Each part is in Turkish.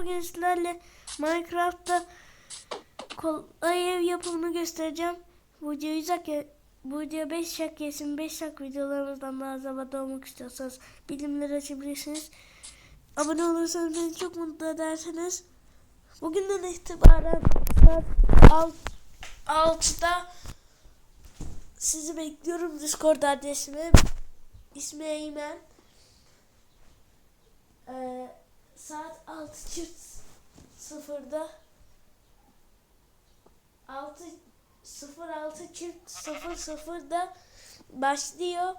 bugün sizlerle Minecraft'ta kolay ev yapımını göstereceğim. Bu izlerken bu video 5 şak yesin 5 şak videolarımızdan daha zabada olmak istiyorsanız bilimleri açabilirsiniz. Abone olursanız beni çok mutlu edersiniz. Bugünden itibaren saat 6'da sizi bekliyorum Discord adresime. İsmi Eymen. Ee, saat 6 çift sıfırda 6 06 çift sıfır sıfırda başlıyor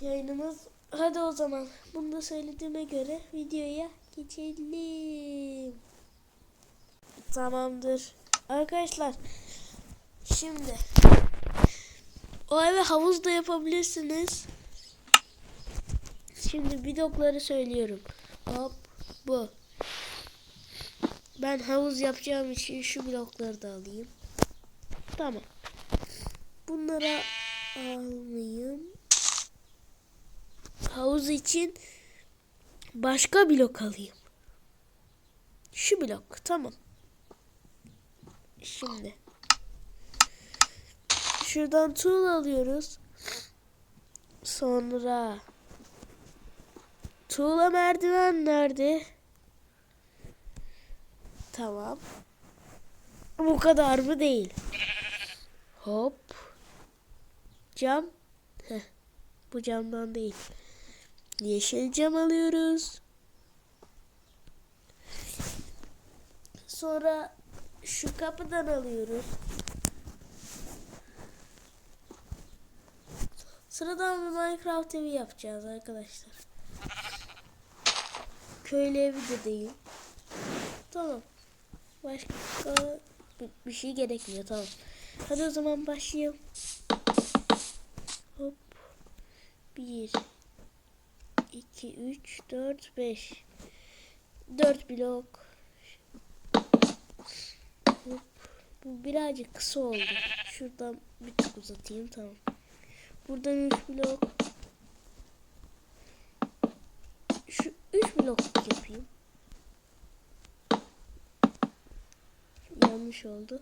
yayınımız. Hadi o zaman bunu da söylediğime göre videoya geçelim. Tamamdır. Arkadaşlar şimdi o eve havuz da yapabilirsiniz. Şimdi blokları söylüyorum. Hop bu. Ben havuz yapacağım için şu blokları da alayım. Tamam. Bunlara almayayım. Havuz için başka blok alayım. Şu blok. Tamam. Şimdi. Şuradan tuğla alıyoruz. Sonra tuğla merdiven nerede? Tamam. Bu kadar mı değil? Hop. Cam. Heh. Bu camdan değil. Yeşil cam alıyoruz. Sonra şu kapıdan alıyoruz. Sıradan bir Minecraft evi yapacağız arkadaşlar. Köylü evi de değil. Tamam. Başka bir- şey gerekmiyor tamam. Hadi o zaman başlayalım. Hop. 1 2 3 4 5 4 blok. Hop. Bu birazcık kısa oldu. Şuradan bir tık uzatayım tamam. Buradan 3 blok. Şu 3 blok yapayım. Yanlış oldu.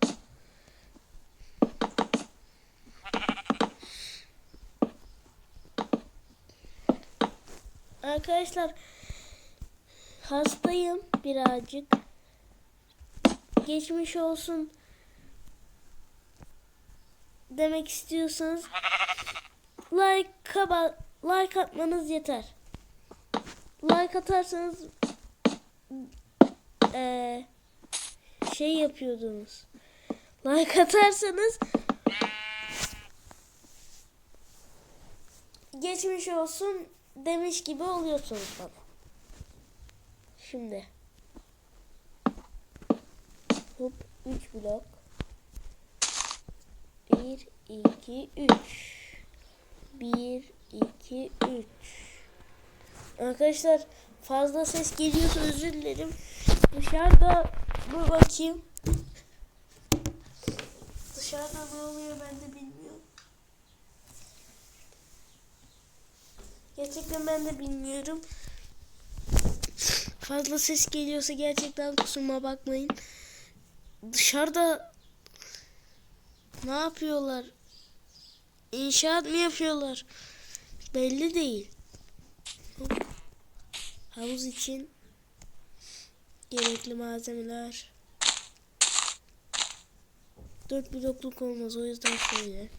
Arkadaşlar hastayım birazcık. Geçmiş olsun demek istiyorsanız like like atmanız yeter. Like atarsanız eee şey yapıyordunuz. Like atarsanız geçmiş olsun demiş gibi oluyorsunuz bana. Şimdi hop 3 blok 1 2 3 1 2 3 Arkadaşlar fazla ses geliyorsa özür dilerim. Dışarıda dur bakayım. Dışarıda ne oluyor ben de bilmiyorum. Gerçekten ben de bilmiyorum. Fazla ses geliyorsa gerçekten kusuruma bakmayın. Dışarıda ne yapıyorlar? İnşaat mı yapıyorlar? Belli değil. Havuz için gerekli malzemeler. Dört blokluk olmaz o yüzden şöyle.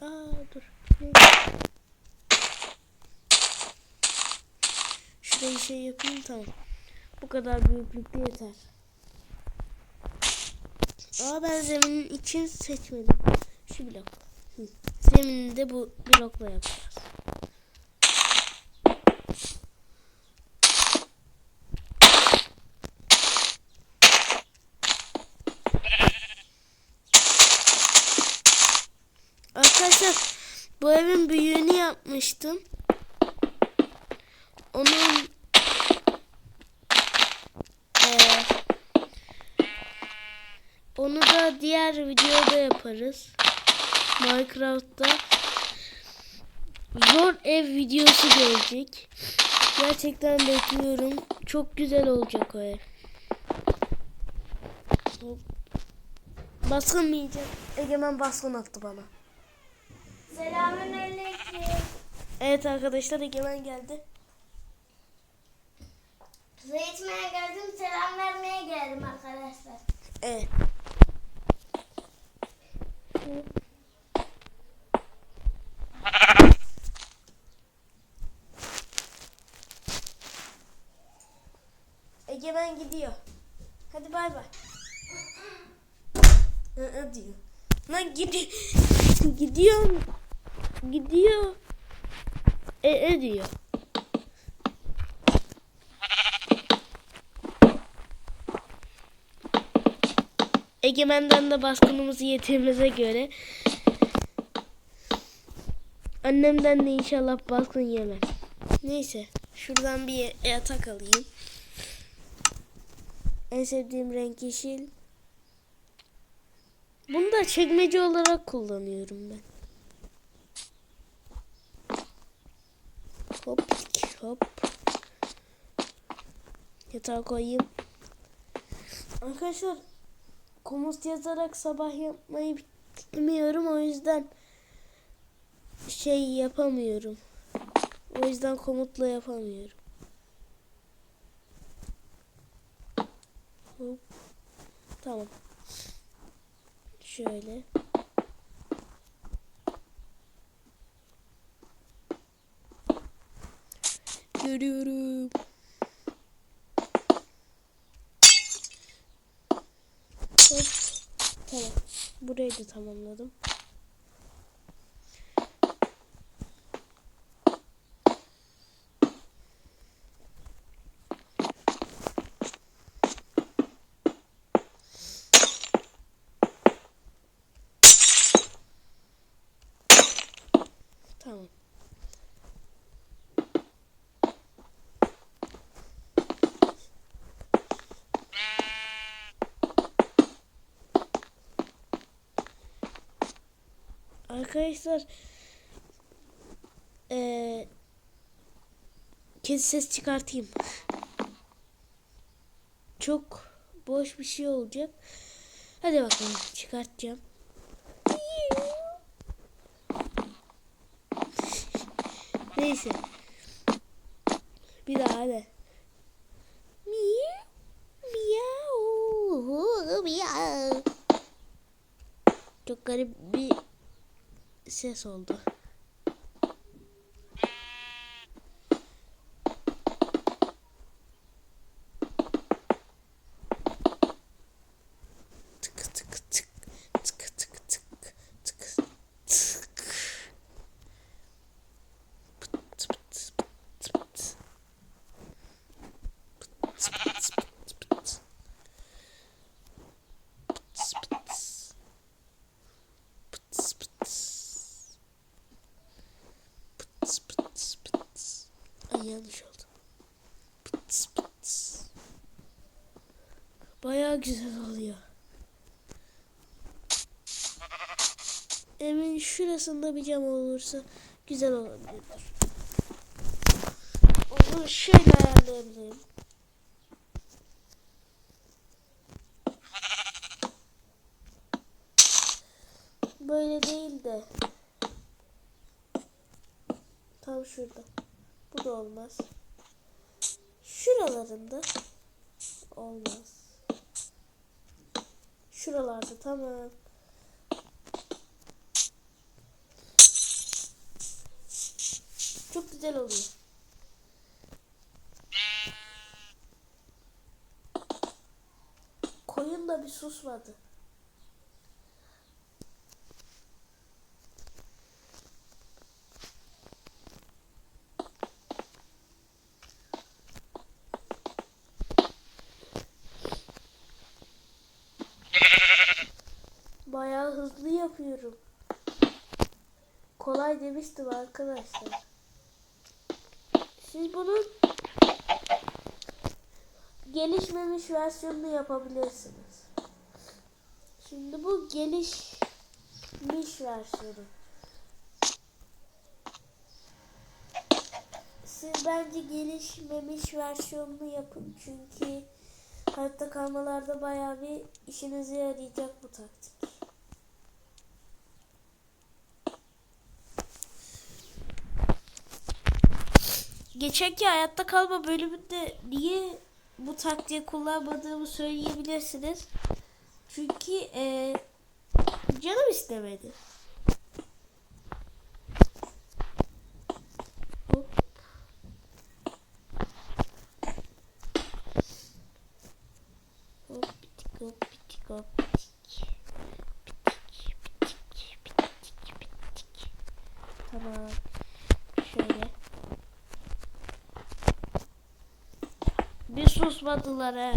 Aa dur. Şurayı şey yapayım tamam. Bu kadar büyüklükte yeter. Aa ben zeminin için seçmedim. Şu blok. Hı. Zeminini de bu blokla yapacağız. Arkadaşlar bu evin büyüğünü yapmıştım. Onun eee, onu da diğer videoda yaparız. Minecraft'ta zor ev videosu gelecek. Gerçekten bekliyorum. Çok güzel olacak o ev. Baskın? Egemen baskın attı bana. Selamünaleyküm. Evet arkadaşlar Egemen geldi. Su içmeye geldim, selam vermeye geldim arkadaşlar. Evet. Egemen gidiyor. Hadi bay bay. Diyor. Lan gidiyor. gidiyor. Gidiyor. E, e. Egemen'den de baskınımızı yetimize göre annemden de inşallah baskın yemem. Neyse şuradan bir yatak alayım. En sevdiğim renk yeşil. Bunu da çekmece olarak kullanıyorum ben. Hop hop. Yatağa koyayım. Arkadaşlar komut yazarak sabah yapmayı bilmiyorum o yüzden şey yapamıyorum. O yüzden komutla yapamıyorum. Hop. Tamam. Şöyle. Görüyorum. Hop. Tamam. Burayı da tamamladım. Tamam. Arkadaşlar eee kedi ses çıkartayım. Çok boş bir şey olacak. Hadi bakalım çıkartacağım. Neyse. Bir daha hadi. Miau. Miau. Miau. Çok garip ses oldu. Tık tık tık tık tık tık tık tık. Pıt pıt pıt pıt. Pıt pıt pıt pıt. Pıt pıt. Pıts pıts. Pıts pıts pıts. Ay yanlış oldu. Pıts pıts. Bayağı güzel oluyor. Evin şurasında bir cam olursa güzel olabilir. Onu şöyle ayarlayabilirim. Böyle değil de tam şurada. Bu da olmaz. Şuralarında olmaz. Şuralarda tamam. Güzel oluyor. Koyun da bir susmadı. Bayağı hızlı yapıyorum. Kolay demiştim arkadaşlar. Siz bunun gelişmemiş versiyonunu yapabilirsiniz. Şimdi bu gelişmiş versiyonu. Siz bence gelişmemiş versiyonunu yapın çünkü hayatta kalmalarda bayağı bir işinize yarayacak bu taktik. Geçenki hayatta kalma bölümünde niye bu taktiği kullanmadığımı söyleyebilirsiniz. Çünkü eee canım istemedi. Hop. Hop bitik hop bitik hop bitik. Bitik bitik bitik bitik. Tamam. Şöyle. Bir susmadılar.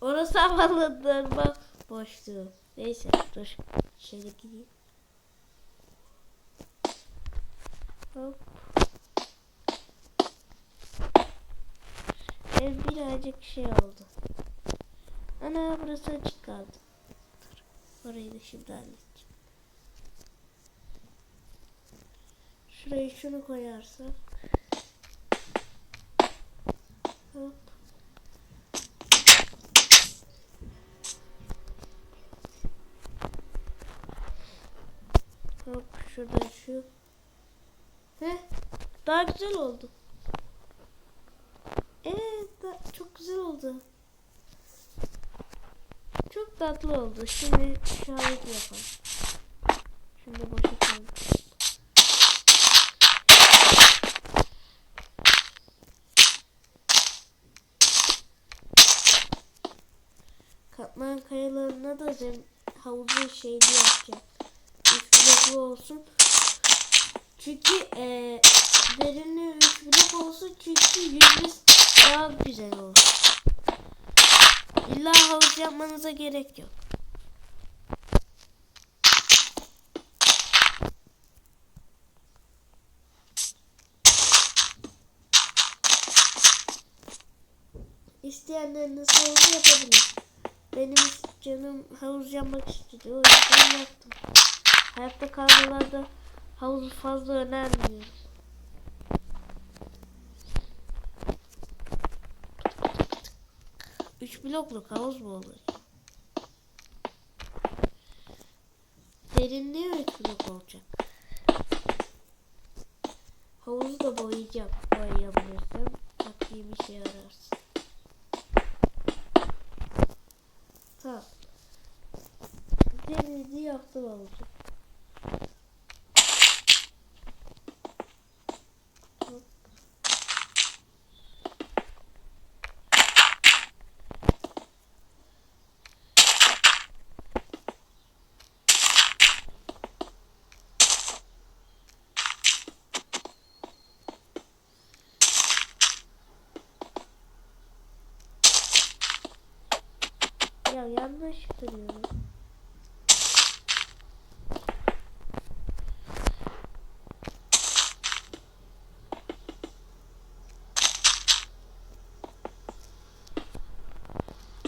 Orası havalandırma boşluğu. Neyse dur. Şöyle gideyim. Hop. Ev birazcık şey oldu. Ana burası açık kaldı. Dur. Orayı da şimdi halledeceğim. Şuraya şunu koyarsak. Hop. Hop şurada şu. Heh, daha güzel oldu. Evet, çok güzel oldu. Çok tatlı oldu. Şimdi şahit yapalım. Şimdi boşa koyalım. Da zem havuzu şeyli yapacağım. Üç bloklu olsun. Çünkü eee derinliği üç blok olsun çünkü yüzümüz daha güzel olur. İlla havuz yapmanıza gerek yok. İsteyenleriniz havuz yapabilir. Benim canım havuz yapmak istedi. O yüzden yaptım. Hayatta kalmalarda havuzu fazla önermiyorum. Üç blokluk havuz mu olur? Derinliği üç blok olacak. Havuzu da boyayacağım. Boyayabilirsem. Bakayım işe yararsın. Tamam. Derinliği yaptım havuzu. Yanlış kırıyorum.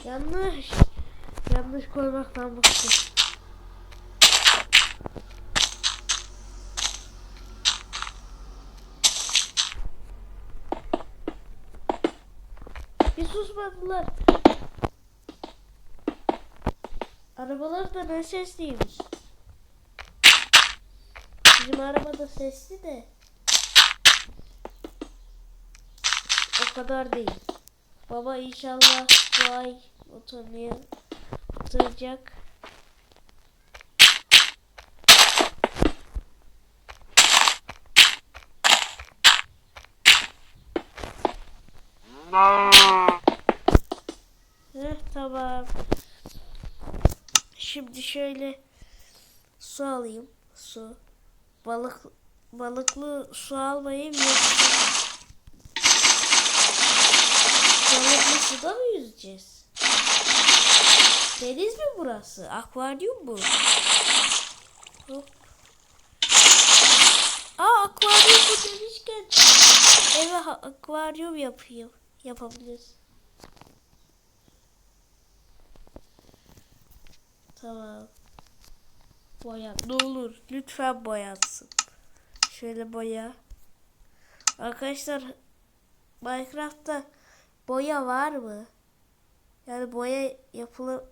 Yanlış. Yanlış koymaktan bıktım. Bir susmadılar. Arabalar da ne sesliymiş. Bizim araba da sesli de. O kadar değil. Baba inşallah bu ay oturmaya oturacak. Heh, tamam. Şimdi şöyle su alayım. Su. Balık balıklı su almayayım yoksa balıklı suda mı yüzeceğiz? Deniz mi burası? Akvaryum mu? Hop. Aa akvaryum bu demişken eve akvaryum yapayım. Yapabiliriz. Tamam. Boya. Ne olur lütfen boyatsın. Şöyle boya. Arkadaşlar Minecraft'ta boya var mı? Yani boya yapılı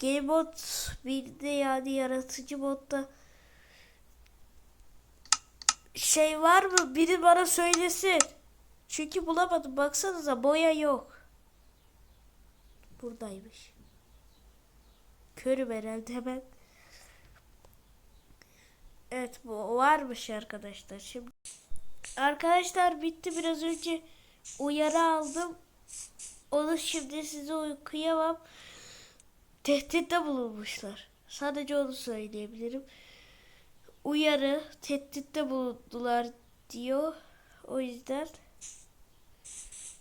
Game mod bir de yani yaratıcı modda şey var mı? Biri bana söylesin. Çünkü bulamadım. Baksanıza boya yok. Buradaymış. Körüm herhalde hemen. Evet bu varmış arkadaşlar. Şimdi arkadaşlar bitti biraz önce uyarı aldım. Onu şimdi size okuyamam. Tehditte bulunmuşlar. Sadece onu söyleyebilirim. Uyarı tehditte bulundular diyor. O yüzden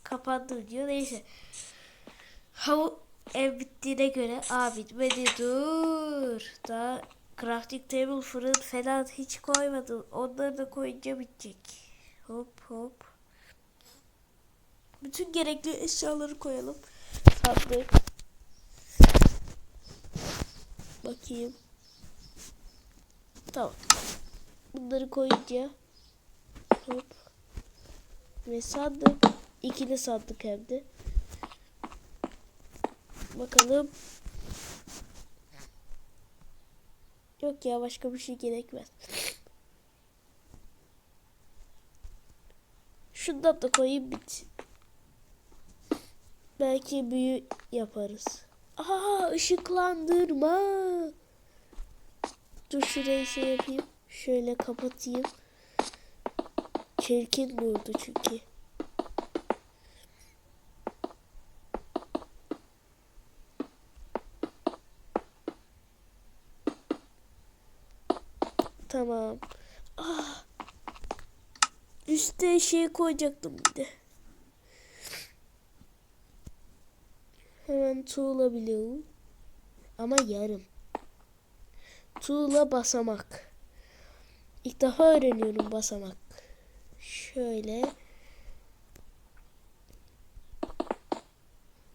kapandı diyor. Neyse. Havu ev bittiğine göre aa bitmedi dur. Daha crafting table fırın falan hiç koymadım. Onları da koyunca bitecek. Hop hop. Bütün gerekli eşyaları koyalım. Sandık. Bakayım. Tamam. Bunları koyunca hop. Ve sandık. İkili sandık hem de. Bakalım. Yok ya başka bir şey gerekmez. Şundan da koyayım bitsin. Belki büyü yaparız. Aa ışıklandırma. Dur şurayı şey yapayım. Şöyle kapatayım. Çirkin durdu çünkü. Şey koyacaktım bir de. Hemen tuğla bloğu. Ama yarım. Tuğla basamak. İlk defa öğreniyorum basamak. Şöyle.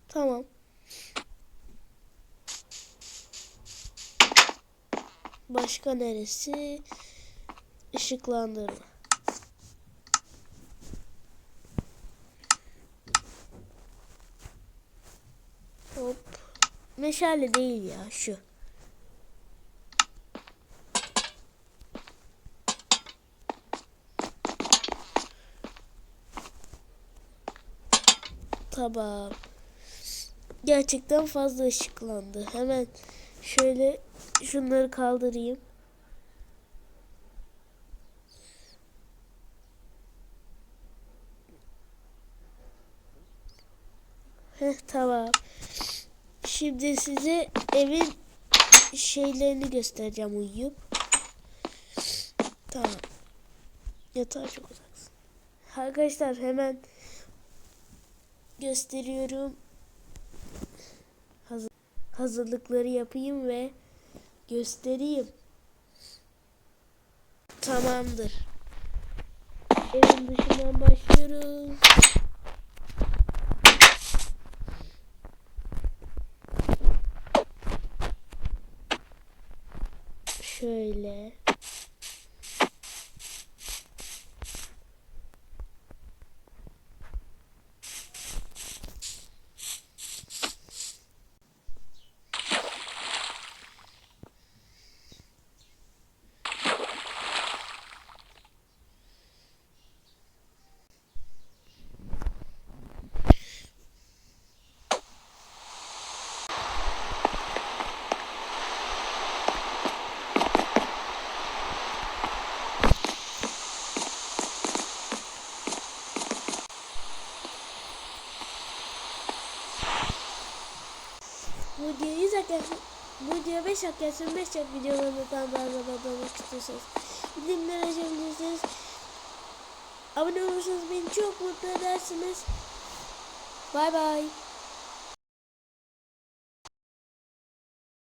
Tamam. Başka neresi? Işıklandırma. Hop. Meşale değil ya şu. Tamam. Gerçekten fazla ışıklandı. Hemen şöyle şunları kaldırayım. Heh tamam. Şimdi size evin şeylerini göstereceğim uyuyup. Tamam. Yatağa çok uzaksın. Arkadaşlar hemen gösteriyorum. Hazır, hazırlıkları yapayım ve göstereyim. Tamamdır. Evin dışından başlıyoruz. Şöyle. Bu videoya 5 like gelsin 5 like videolarımızdan daha zaman olmak istiyorsanız. Abone olursanız beni çok mutlu edersiniz. Bay bay.